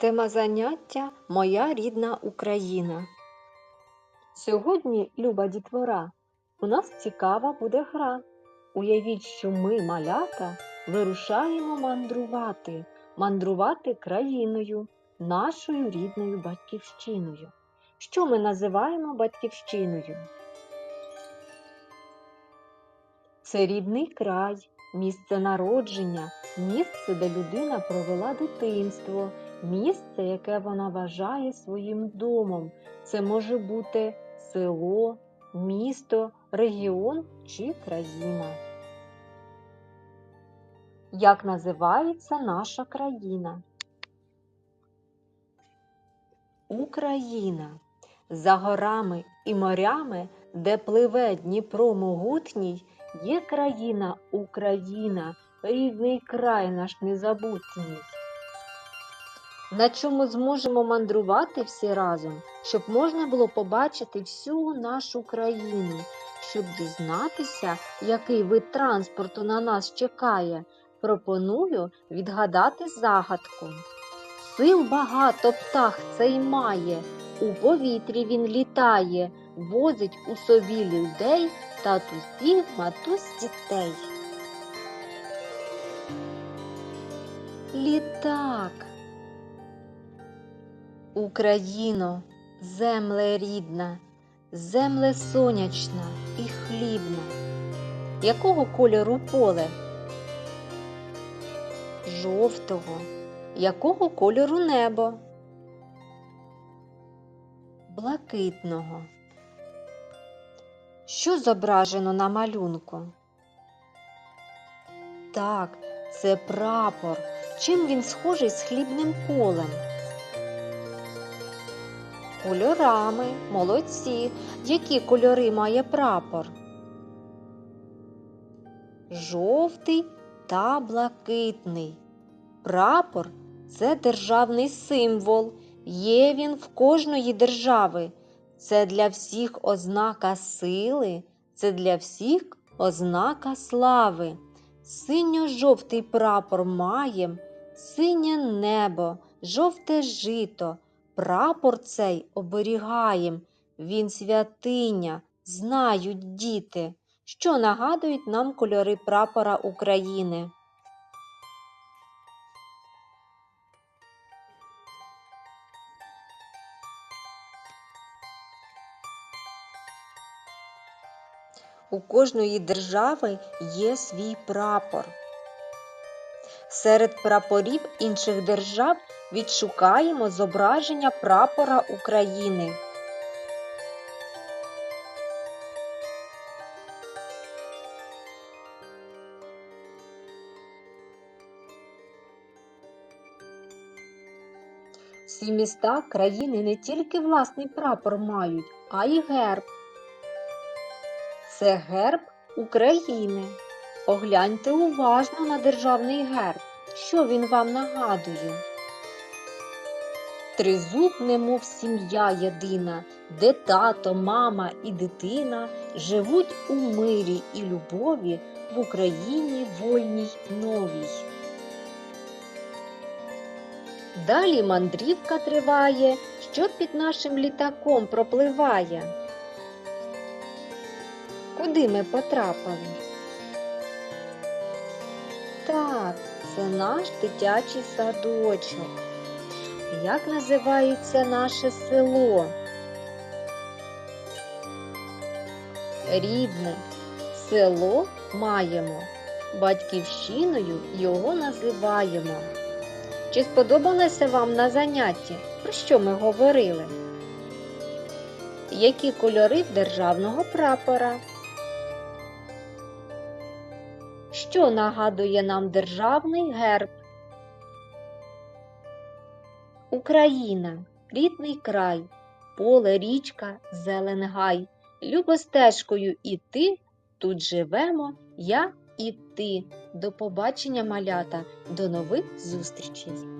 Тема заняття Моя рідна Україна. Сьогодні, люба дітвора, у нас цікава буде гра. Уявіть, що ми, малята, вирушаємо мандрувати, мандрувати країною, нашою рідною батьківщиною. Що ми називаємо батьківщиною? Це рідний край, місце народження, місце, де людина провела дитинство, місце, яке вона вважає своїм домом. Це може бути село, місто, регіон чи країна. Як називається наша країна? Україна. За горами і морями, де пливе Дніпро могутній, є країна Україна, рідний край наш незабутній. На чому зможемо мандрувати всі разом, щоб можна було побачити всю нашу країну, щоб дізнатися, який вид транспорту на нас чекає, пропоную відгадати загадку. Сил багато птах цей має, у повітрі він літає, возить у собі людей, татусів, матусь дітей. Літак. Україно, земле рідна, земле сонячна і хлібна. Якого кольору поле? Жовтого. Якого кольору небо? Блакитного. Що зображено на малюнку? Так, це прапор. Чим він схожий з хлібним полем? Кольорами, молодці. Які кольори має прапор? Жовтий та блакитний. Прапор це державний символ. Є він в кожної держави. Це для всіх ознака сили, це для всіх ознака слави. Синьо-жовтий прапор маєм, синє небо, жовте жито. Прапор цей оберігаєм, він святиня, знають діти, що нагадують нам кольори прапора України. У кожної держави є свій прапор. Серед прапорів інших держав відшукаємо зображення прапора України. Всі міста країни не тільки власний прапор мають, а й герб. Це герб України. Погляньте уважно на державний герб. Що він вам нагадує? Тризуб, немов сім'я єдина, де тато, мама і дитина живуть у мирі і любові в Україні вольній новій. Далі мандрівка триває, що під нашим літаком пропливає. Куди ми потрапили? Так, це наш дитячий садочок. Як називається наше село? Рідне село маємо. Батьківщиною його називаємо. Чи сподобалося вам на занятті? Про що ми говорили? Які кольори державного прапора? Що нагадує нам державний герб? Україна, рідний край, поле, річка, зелен гай. Любо стежкою іти, тут живемо я і ти. До побачення, малята, до нових зустрічей!